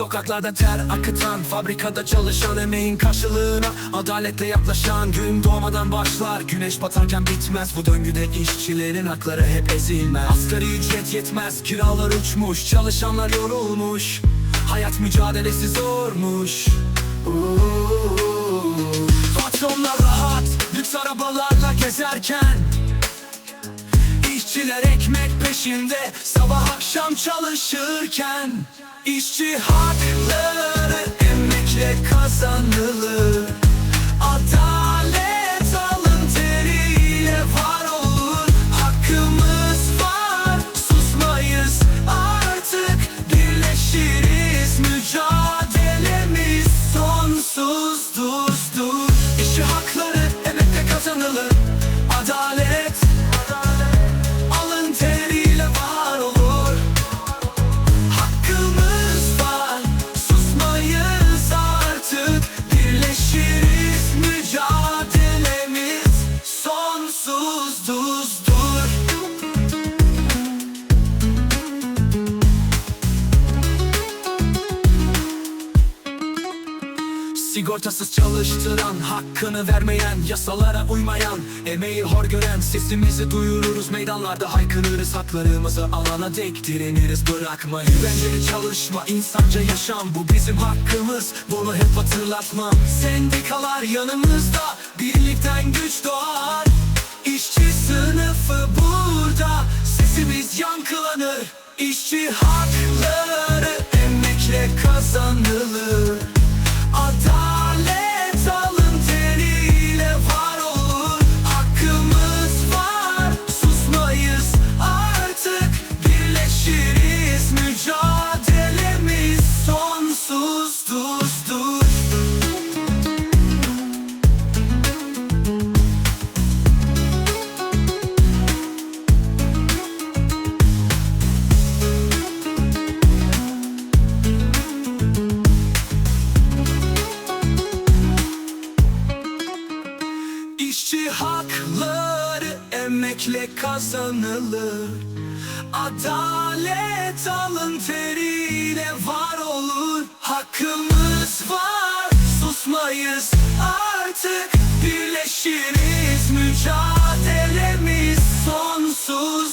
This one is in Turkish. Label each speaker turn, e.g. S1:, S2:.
S1: Sokaklarda ter akıtan Fabrikada çalışan emeğin karşılığına Adaletle yaklaşan gün doğmadan başlar. Güneş batarken bitmez Bu döngüde işçilerin hakları hep ezilmez. Asgari ücret yetmez Kiralar uçmuş Çalışanlar yorulmuş. Hayat mücadelesi zormuş. Patronlar rahat Lüks arabalarla gezerken. İşçiler ekmek peşinde Sabah akşam çalışırken İşçi hakları emekle kazanılır. Adalet alın teriyle var olur Hakkımız var susmayız. Artık Birleşiriz. Mücadelemiz sonsuz düstur İşçi hakları emekle kazanılır. Adalet Sigortasız çalıştıran, hakkını vermeyen, yasalara uymayan, emeği hor gören, sesimizi duyururuz meydanlarda haykırırız haklarımızı alana dek direniriz bırakma Güvenceli çalışma, insanca yaşam bu bizim hakkımız, bunu hep hatırlatmam. Sendikalar yanımızda, birlikten güç doğar. İşçi sınıfı burada, sesimiz yankılanır. İşçi hakları İşçi hakları emekle kazanılır. Adalet alın teriyle var olur Hakkımız var susmayız artık. Birleşiriz mücadelemiz sonsuz.